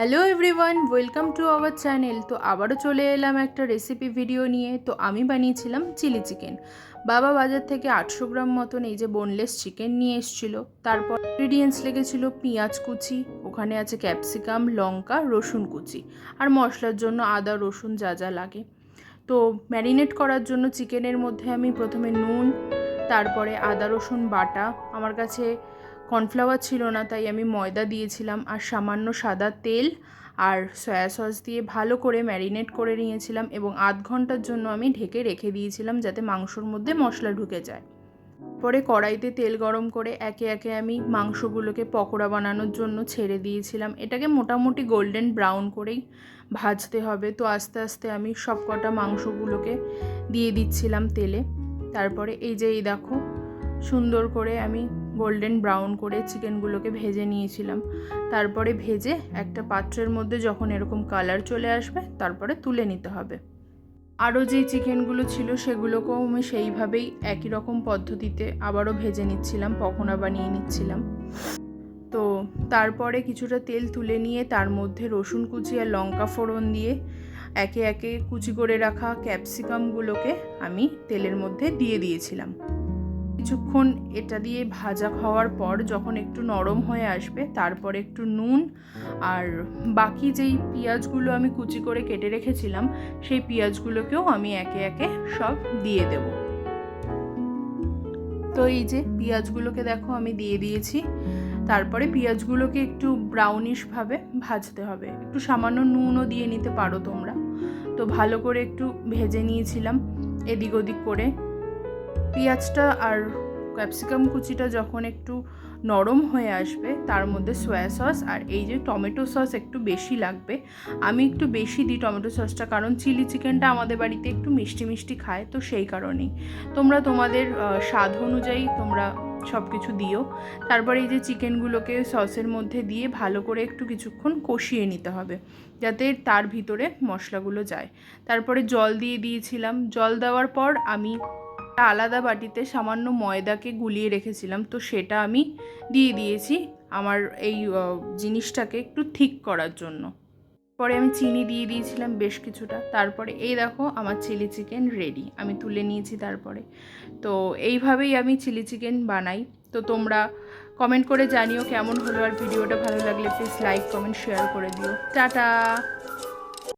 Hello everyone welcome to our channel তো আবারও চলে এলাম একটা রেসিপি ভিডিও নিয়ে। তো আমি বানিয়েছিলাম চিলি চিকেন বাবা বাজার থেকে আটশো গ্রাম মতন এই যে বোনলেস চিকেন নিয়ে এসেছিল। তারপর ইনগ্রিডিয়েন্টস লেগেছিল পেঁয়াজ কুচি, ওখানে আছে ক্যাপসিকাম লঙ্কা, রসুন কুচি। আর মশলার জন্য আদা, রসুন যা যা লাগে। তো ম্যারিনেট করার জন্য চিকেনের মধ্যে আমি প্রথমে নুন, তারপরে আদা, রসুন বাটা। আমার কাছে কর্নফ্লাওয়ার ছিল না, তাই আমি ময়দা দিয়েছিলাম আর সামান্য সাদা তেল আর সয়া সস দিয়ে ভালো করে ম্যারিনেট করে নিয়েছিলাম এবং আধ ঘণ্টার জন্য আমি ঢেকে রেখে দিয়েছিলাম যাতে মাংসর মধ্যে মশলা ঢুকে যায়। পরে কড়াইতে তেল গরম করে একে একে আমি মাংসগুলোকে পকোড়া বানানোর জন্য ছেড়ে দিয়েছিলাম। এটাকে মোটামুটি গোল্ডেন ব্রাউন করেই ভাজতে হবে। তো আস্তে আস্তে আমি সব কটা মাংসগুলোকে দিয়ে দিচ্ছিলাম তেলে। তারপরে এই যে, এই দেখো, সুন্দর করে আমি গোল্ডেন ব্রাউন করে চিকেনগুলোকে ভেজে নিয়েছিলাম। তারপরে ভেজে একটা পাত্রের মধ্যে যখন এরকম কালার চলে আসবে, তারপরে তুলে নিতে হবে। আরও যেই চিকেনগুলো ছিল, সেগুলোকেও আমি সেইভাবেই একই রকম পদ্ধতিতে আবারও ভেজে নিচ্ছিলাম, পকোড়া বানিয়ে নিচ্ছিলাম। তো তারপরে কিছুটা তেল তুলে নিয়ে, তার মধ্যে রসুন কুচি আর লঙ্কা ফোড়ন দিয়ে একে একে কুচি করে রাখা ক্যাপসিকামগুলোকে আমি তেলের মধ্যে দিয়ে দিয়েছিলাম। কিছুক্ষণ এটা দিয়ে ভাজা হওয়ার পর যখন একটু নরম হয়ে আসবে, তারপর একটু নুন আর বাকি যেই পেঁয়াজগুলো আমি কুচি করে কেটে রেখেছিলাম, সেই পেঁয়াজগুলোকেও আমি একে একে সব দিয়ে দেব। তো এই যে পেঁয়াজগুলোকে দেখো আমি দিয়ে দিয়েছি। তারপরে পেঁয়াজগুলোকে একটু ব্রাউনিশভাবে ভাজতে হবে। একটু সামান্য নুনও দিয়ে নিতে পারো তোমরা। তো ভালো করে একটু ভেজে নিয়েছিলাম, এদিক ওদিক করে। পেঁয়াজটা আর ক্যাপসিকাম কুচিটা যখন একটু নরম হয়ে আসবে, তার মধ্যে সয়া সস আর এই যে টমেটো সস একটু বেশি লাগবে। আমি একটু বেশি দিই টমেটো সসটা কারণ চিলি চিকেনটা আমাদের বাড়িতে একটু মিষ্টি মিষ্টি খায়, তো সেই কারণেই। তোমরা তোমাদের স্বাদ অনুযায়ী তোমরা সব কিছু দিও। তারপরে এই যে চিকেনগুলোকে সসের মধ্যে দিয়ে ভালো করে একটু কিছুক্ষণ কষিয়ে নিতে হবে, যাতে তার ভিতরে মশলাগুলো যায়। তারপরে জল দিয়ে দিয়েছিলাম। জল দেওয়ার পর আমি আলাদা বাটিতে সামান্য ময়দাকে গুলিয়ে রেখেছিলাম, তো সেটা আমি দিয়ে দিয়েছি আমার এই জিনিসটাকে একটু ঠিক করার জন্য। পরে আমি চিনি দিয়ে দিয়েছিলাম বেশ কিছুটা, তারপরে এই দেখো আমার চিলি চিকেন রেডি, আমি তুলে নিয়েছি তারপরে। তো এইভাবেই আমি চিলি চিকেন বানাই, তো তোমরা কমেন্ট করে জানিও কেমন হলো আর ভিডিওটা ভালো লাগলে প্লিজ লাইক কমেন্ট শেয়ার করে দিও। টাটা!